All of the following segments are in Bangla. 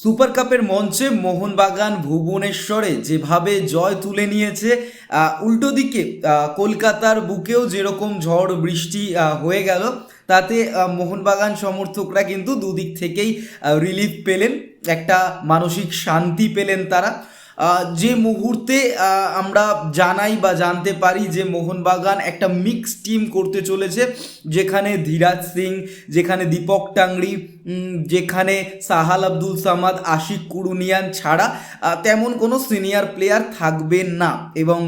সুপার কাপের মঞ্চে মোহনবাগান, ভুবনেশ্বরে যেভাবে জয় তুলে নিয়েছে উল্টো দিকে কলকাতার বুকেও যেরকম ঝড়, বৃষ্টি হয়ে গেল, তাতে মোহনবাগান সমর্থকরা কিন্তু দুদিক থেকেই রিলিফ পেলেন, একটা মানসিক শান্তি পেলেন তারা। যে মুহূর্তে আমরা জানাই বা জানতে পারি যে মোহনবাগান একটা মিক্স টিম করতে চলেছে, যেখানে ধীরাজ সিং, যেখানে দীপক টাংরি যেখানে সাহাল আব্দুল সামাদ, আশিক কুরুনিয়ান ছাড়া তেমন কোনো সিনিয়র প্লেয়ার থাকবে না। এবং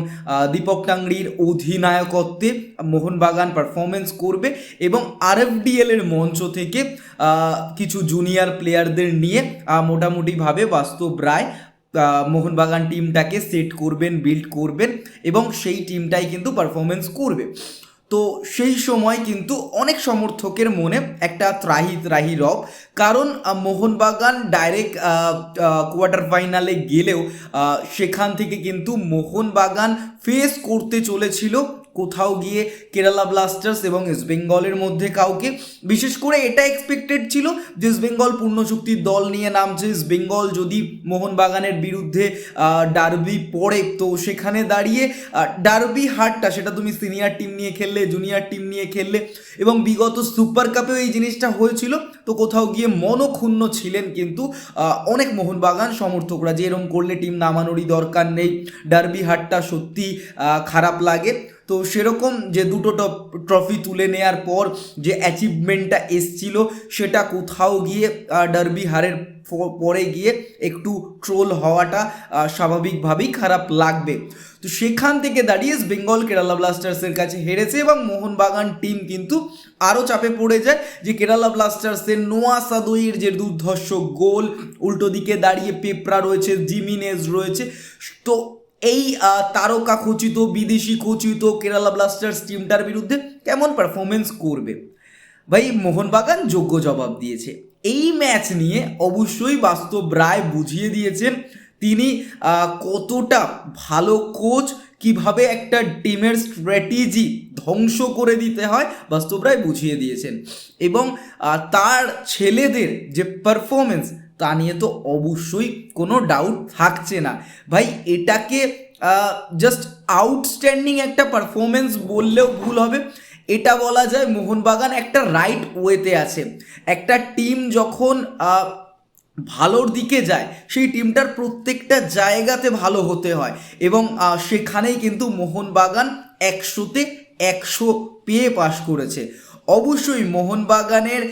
দীপক টাংরির অধিনায়কত্বে মোহনবাগান পারফরমেন্স করবে এবং আরএফডিএল এর মঞ্চ থেকে কিছু জুনিয়র প্লেয়ারদের নিয়ে মোটামুটিভাবে বাস্তব রায় মোহনবাগান টিমটাকে সেট করবেন বিল্ড করবেন এবং সেই টিমটাই কিন্তু পারফরমেন্স করবে। তো সেই সময় কিন্তু অনেক সমর্থকের মনে একটা ত্রাহি ত্রাহি রব। কারণ মোহনবাগান ডাইরেক্ট কোয়ার্টার ফাইনালে গেলেও সেখান থেকে কিন্তু মোহনবাগান ফেস করতে চলেছিল। কোথাও গিয়ে কেরালা ব্লাস্টার্স এবং ইস্ট বেঙ্গলের মধ্যে কাউকে, বিশেষ করে এটা এক্সপেক্টেড ছিল যে ইস্ট বেঙ্গল পূর্ণ চুক্তির দল নিয়ে নামছে। ইস্ট বেঙ্গল যদি মোহনবাগানের বিরুদ্ধে ডার্বি পড়ে, তো সেখানে দাঁড়িয়ে ডার্বি হারটা, সেটা তুমি সিনিয়র টিম নিয়ে খেললে জুনিয়র টিম নিয়ে খেললে এবং বিগত সুপার কাপেও এই জিনিসটা হয়েছিল, তো কোথাও গিয়ে মনক্ষুণ্ণ ছিলেন কিন্তু অনেক মোহনবাগান সমর্থকরা যে এরম করলে টিম নামানোরই দরকার নেই। ডার্বি হারটা সত্যি খারাপ লাগে। তো সেরকম যে দুটো ট্রফি তুলে নেয়ার পর যে অ্যাচিভমেন্টটা এসছিল, সেটা কোথাও গিয়ে ডার্বি হারের পরে গিয়ে একটু ট্রোল হওয়াটা স্বাভাবিকভাবেই খারাপ লাগবে। তো সেখান থেকে দাঁড়িয়ে বেঙ্গল কেরালা ব্লাস্টার্সের কাছে হেরেছে এবং মোহনবাগান টিম কিন্তু আরও চাপে পড়ে যায় যে কেরালা ব্লাস্টার্সের নোয়া সাদইয়ের যে দুর্ধর্ষ গোল, উল্টো দিকে দাঁড়িয়ে পেপরা রয়েছে, জিমিনেজ রয়েছে। তো এই তারকা খচিত, বিদেশি খচিত কেরালা ব্লাস্টার্স টিমটার বিরুদ্ধে কেমন পারফরমেন্স করবে? ভাই, মোহনবাগান যোগ্য জবাব দিয়েছে। এই ম্যাচ নিয়ে অবশ্যই বাস্তব রায় বুঝিয়ে দিয়েছেন তিনি কতটা ভালো কোচ কীভাবে একটা টিমের স্ট্র্যাটেজি ধ্বংস করে দিতে হয়, বাস্তব রায় বুঝিয়ে দিয়েছেন। এবং তার ছেলেদের যে পারফরমেন্স তা নিয়ে তো অবশ্যই কোনো ডাউট থাকছে না। ভাই, এটাকে জাস্ট আউটস্ট্যান্ডিং একটা পারফরমেন্স বললেও ভুল হবে। এটা বলা যায় মোহনবাগান একটা রাইট ওয়েতে আছে। একটা টিম যখন ভালোর দিকে যায়, সেই টিমটার প্রত্যেকটা জায়গাতে ভালো হতে হয় এবং সেখানেই কিন্তু মোহনবাগান একশোতে একশো পেয়ে পাশ করেছে। অবশ্যই মোহনবাগানের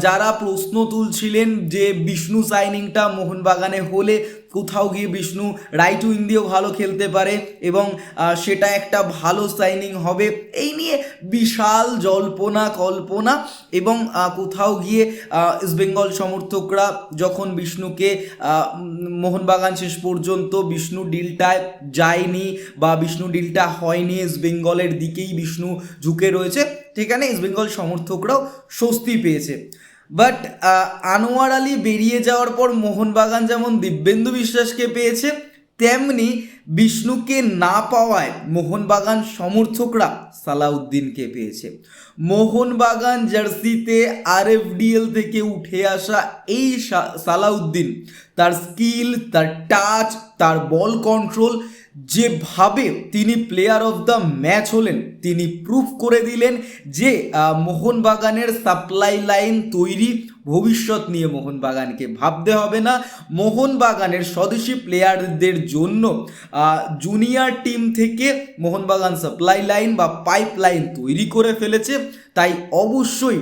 যারা প্রশ্ন তুলছিলেন যে বিষ্ণু সাইনিংটা মোহনবাগানে হলে কোথাও গিয়ে বিষ্ণু রাইট উইং দিয়েও ভালো খেলতে পারে এবং সেটা একটা ভালো সাইনিং হবে। এই নিয়ে বিশাল জল্পনা, কল্পনা এবং কোথাও গিয়ে ইস্টবেঙ্গল সমর্থকরা যখন বিষ্ণুকে মোহনবাগান শেষ পর্যন্ত বিষ্ণু ডিলটায় যায়নি বা বিষ্ণু ডিলটা হয়নি ইস্টবেঙ্গলের দিকেই বিষ্ণু ঝুঁকে রয়েছে সেখানে ইস্টবেঙ্গল সমর্থকরাও স্বস্তি পেয়েছে। বাট আনোয়ার আলী বেরিয়ে যাওয়ার পর মোহনবাগান যেমন দিব্যেন্দু বিশ্বাসকে পেয়েছে, তেমনি বিষ্ণুকে না পাওয়ায় মোহনবাগান সমর্থকরা সালাউদ্দিনকে পেয়েছে। মোহনবাগান জার্সিতে আরএফডিএল থেকে উঠে আসা এই সালাউদ্দিন তার স্কিল, তার টাচ, তার বল কন্ট্রোল, যেভাবে তিনি প্লেয়ার অফ দ্য ম্যাচ হলেন, তিনি প্রুফ করে দিলেন যে মোহনবাগানের সাপ্লাই লাইন তৈরি ভবিষ্যৎ নিয়ে মোহনবাগানকে ভাবতে হবে না। মোহনবাগানের স্বদেশি প্লেয়ারদের জন্য জুনিয়র টিম থেকে মোহনবাগান সাপ্লাই লাইন বা পাইপ লাইন তৈরি করে ফেলেছে। তাই অবশ্যই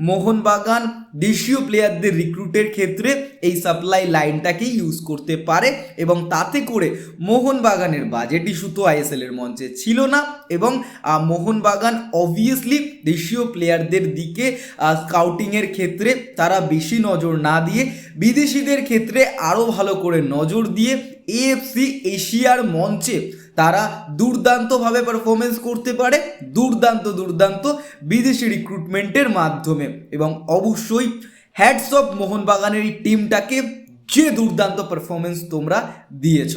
মোহনবাগান দেশীয় প্লেয়ারদের রিক্রুটের ক্ষেত্রে এই সাপ্লাই লাইনটাকেই ইউজ করতে পারে এবং তাতে করে মোহনবাগানের বাজেট ইস্যু তো আইএসএল এর মঞ্চে ছিল না এবং মোহনবাগান অবভিয়াসলি দেশীয় প্লেয়ারদের দিকে স্কাউটিংয়ের ক্ষেত্রে তারা বেশি নজর না দিয়ে বিদেশিদের ক্ষেত্রে আরও ভালো করে নজর দিয়ে এএফসি এশিয়ার মঞ্চে তারা দুর্দান্তভাবে পারফরমেন্স করতে পারে, দুর্দান্ত দুর্দান্ত বিদেশি রিক্রুটমেন্টের মাধ্যমে। এবং অবশ্যই হ্যাডস অফ মোহনবাগানের এই টিমটাকে যে দুর্দান্ত পারফরমেন্স তোমরা দিয়েছ।